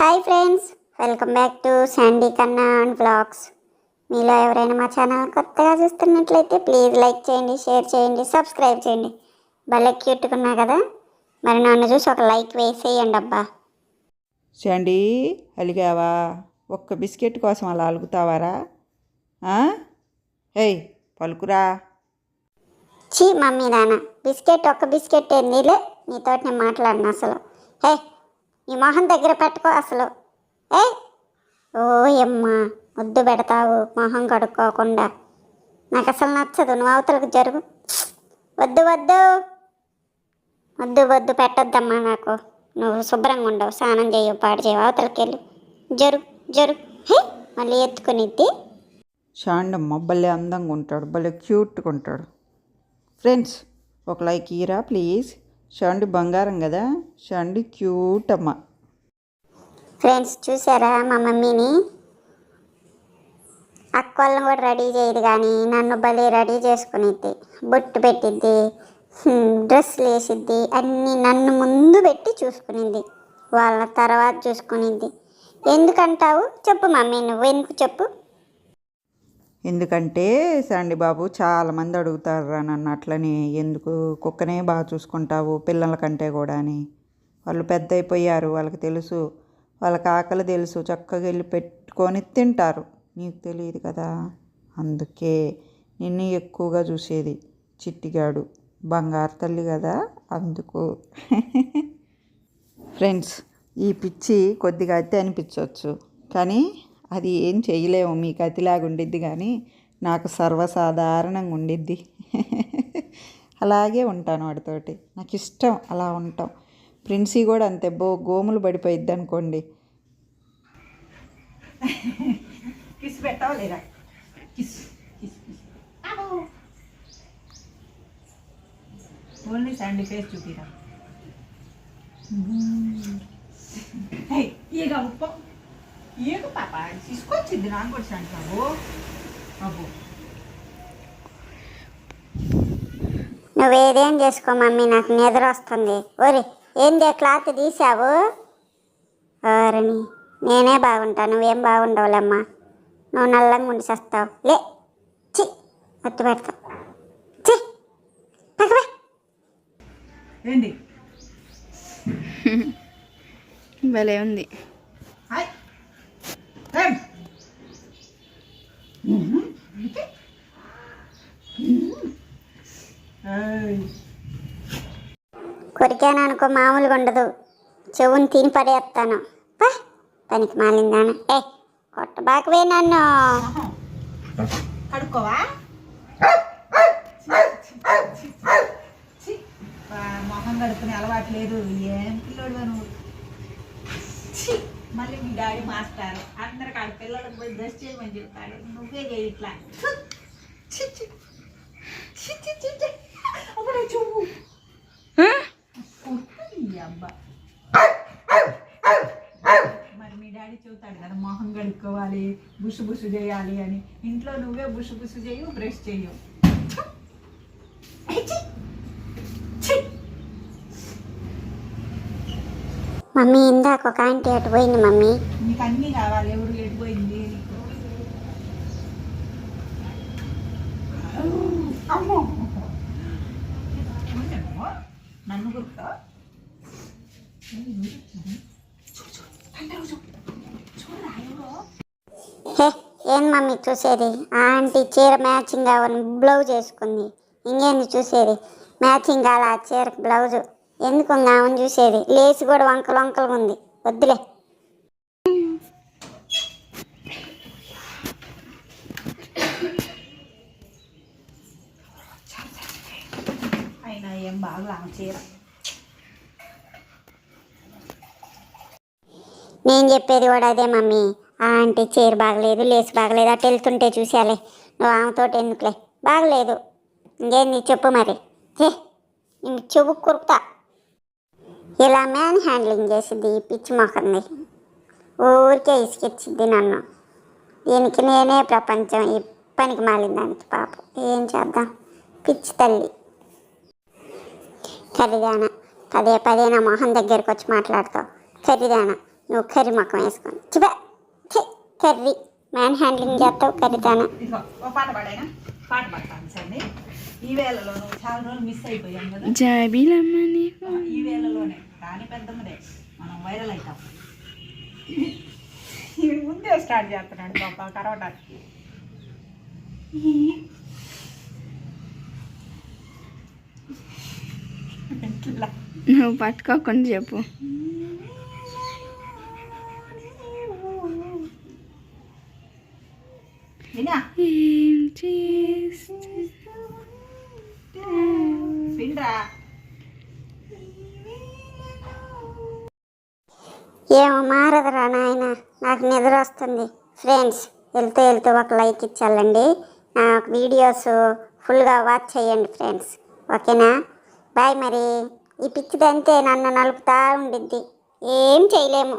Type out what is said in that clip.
Hi friends welcome back to Sandy Kanna and blogs మీలో ఎవరైనా మా ఛానల్ కొత్తగా చూస్తున్నట్లయితే ప్లీజ్ లైక్ చేయండి షేర్ చేయండి సబ్స్క్రైబ్ చేయండి. భలే క్యూట్గా కదా. మరి నన్ను చూసి ఒక లైక్ వేసేయండి అబ్బా. శాండీ అలిగావా? ఒక్క బిస్కెట్ కోసం అలా అలుగుతావారా? ఏయ్ పలుకురా. చీ మమ్మీ నాన్న బిస్కెట్ ఒక్క బిస్కెట్ ఏందిలే నీతో నేను మాట్లాడిన అసలు. హే నీ మొహం దగ్గర పెట్టుకో అసలు. ఏ? ఓయమ్మా ముద్దు పెడతావు మొహం కడుక్కోకుండా. నాకు అసలు నచ్చదు నువ్వు అవతలకు జరుగు. వద్దు వద్దు. వద్దు వద్దు పెట్టొద్దమ్మా నాకు. నువ్వు శుభ్రంగా ఉండవు స్నానం చేయవు పాడు చేయవు అవతలకి వెళ్ళు జరుగు జరుగు. హే మళ్ళీ ఎత్తుకునిద్ది. షాండమ్మ భలే అందంగా ఉంటాడు భలే క్యూట్గా ఉంటాడు. ఫ్రెండ్స్ ఒక లైక్ ఇరా ప్లీజ్? షాండి బంగారం కదా? షాండి క్యూట్ అమ్మ ఫ్రెండ్స్ చూసారా మా మమ్మీని? అక్క వాళ్ళని కూడా రెడీ చేయదు కానీ నన్ను భలే రెడీ చేసుకునిద్ది. బొట్టు పెట్టిద్ది డ్రెస్సులు వేసిద్ది అన్నీ నన్ను ముందు పెట్టి చూసుకునింది. వాళ్ళ తర్వాత చూసుకునింది. ఎందుకంటావు? చెప్పు మమ్మీ నువ్వు ఎందుకు చెప్పు? ఎందుకంటే శాండి బాబు చాలామంది అడుగుతారు నన్ను అట్లని ఎందుకు కుక్కనే బాగా చూసుకుంటావు పిల్లల కంటే కూడా అని వాళ్ళు పెద్ద అయిపోయారు వాళ్ళకి తెలుసు వాళ్ళకి ఆకలి తెలుసు చక్కగా వెళ్ళి పెట్టుకొని తింటారు. నీకు తెలియదు కదా? అందుకే నిన్ను ఎక్కువగా చూసేది చిట్టిగాడు బంగారు తల్లి కదా అందుకు. ఫ్రెండ్స్ ఈ పిచ్చి కొద్దిగా అయితే అనిపించవచ్చు కానీ అది ఏం చేయలేము మీకు అతిలాగా ఉండిద్ది కానీ నాకు సర్వసాధారణంగా ఉండిద్ది. అలాగే ఉంటాను వాడితోటి. నాకు ఇష్టం అలా ఉంటాం ప్రిన్సీ కూడా అంతే బో గోములు పడిపోయిద్ది అనుకోండి. కిస్ పెట్టావా లేదా? Kiss kiss kiss. Only Sandy face చూపిరా. ఈగ ఉప్ప. పాప తీసుకొచ్చింది నాకు కూడా నువ్వేదేం చేసుకో మమ్మీ నాకు నిద్ర వస్తుంది. ఓరి ఏంది క్లాత్ తీసావు? ఓరని నేనే బాగుంటా నువ్వేం బాగుండవులేమ్మా. నువ్వు నల్లంగా ఉండి చేస్తావు. లే చి ఒత్తి పెడతావు. చి పక్కవే ఏంటి భలే ఉంది హాయ్ ఏం కొరికాను అనుకో మామూలుగా ఉండదు చెవుని తిని పడేస్తాను పా పనికి మాలిందాను ఏ కొట్టబాకవే నన్ను కడుక్కోవా మొహం కడుక్కునే అలవాటు లేదు ఏం పిల్లోడు నువ్వు మళ్ళీ మీ డాడీ మాస్టర్ అందరికి ఆడ పిల్లలకు పోయి బ్రష్ చేయమని చెప్తాడు. నువ్వే చేయి ఇట్లా. అప్పుడే చూపు. అబ్బా. మరి మీ డాడీ చెబుతాడు కదా మొహం కడుక్కోవాలి బుషు బుషు చేయాలి అని. ఇంట్లో నువ్వే బుషు బుషు చేయు బ్రష్ చేయు. మమ్మీ ఇందాక ఒక ఆంటీ అటు పోయింది మమ్మీ. నీకు అన్నీ కావాలి ఎవరు ఎడిపోయింది అమ్మో. ఏమో? నన్ను గుర్తా ఏం మమ్మీ చూసేది? ఆ ఆంటీ చీర మ్యాచింగ్ కావాలని బ్లౌజ్ వేసుకుంది. ఇంకేంది చూసేది? మ్యాచింగ్ కాల ఆ చీరకు బ్లౌజ్. ఎందుకు ఉంది? ఆమెను చూసేది. లేచి కూడా వంకలు వంకలు ఉంది. వద్దులే. అయినా ఏం బాగా ఆమె చీర. నేను చెప్పేది కూడా అదే మమ్మీ. ఆ ఆంటీ చీర బాగలేదు లేచి బాగలేదు అటు వెళ్తుంటే చూసాలే నువ్వు ఆమెతోటి ఎందుకులే? బాగలేదు. ఇంకేంది చెప్పు మరి. నేను చెవు కురుకుతా. ఇలా మ్యాన్ హ్యాండ్లింగ్ చేసిద్ది ఈ పిచ్చి మొకంది ఊరికే ఇసుకిచ్చిద్ది నన్ను. దీనికి నేనే ప్రపంచం. ఈ పనికి మాలిందానికి పాపం. ఏం చేద్దాం? పిచ్చి తల్లి. ఖరీదాన పదే పదే నా మొహం దగ్గరికి వచ్చి మాట్లాడతావు. ఖరీదాన నువ్వు కర్రీ మొక్కం వేసుకొని. Chiba curry. మ్యాన్ హ్యాండ్లింగ్ చేస్తావు కర్రీతాన ఇదిగో ఓ పాట పాడైనా? పాట పాడతాను సండి ఈ వేళలో నువ్వు చాలా రోజులు మిస్ అయిపోయాం కదా? జాబీలమ్మ నీకు ఆ, ఈ వేళలోనే. రాని పెద్దమ్మదే మనం వైరల్ అవుతాం. ఇవి ముందే స్టార్ట్ చేస్తున్నాడు పాప కరవటానికి ఇట్లా. నువ్వు పట్టుకోకుండా చెప్పు. ఏం చేస్తే ఏమో మారదురా నాయన నాకు నిద్ర వస్తుంది. ఫ్రెండ్స్ వెళ్తూ వెళ్తూ ఒక లైక్ ఇచ్చాలండి. నా వీడియోస్ ఫుల్గా వాచ్ చేయండి ఫ్రెండ్స్ ఓకేనా బాయ్ మరి. ఈ పిచ్చిదంతే నన్ను నలుపుతా ఉండిద్ది. ఏం చేయలేము.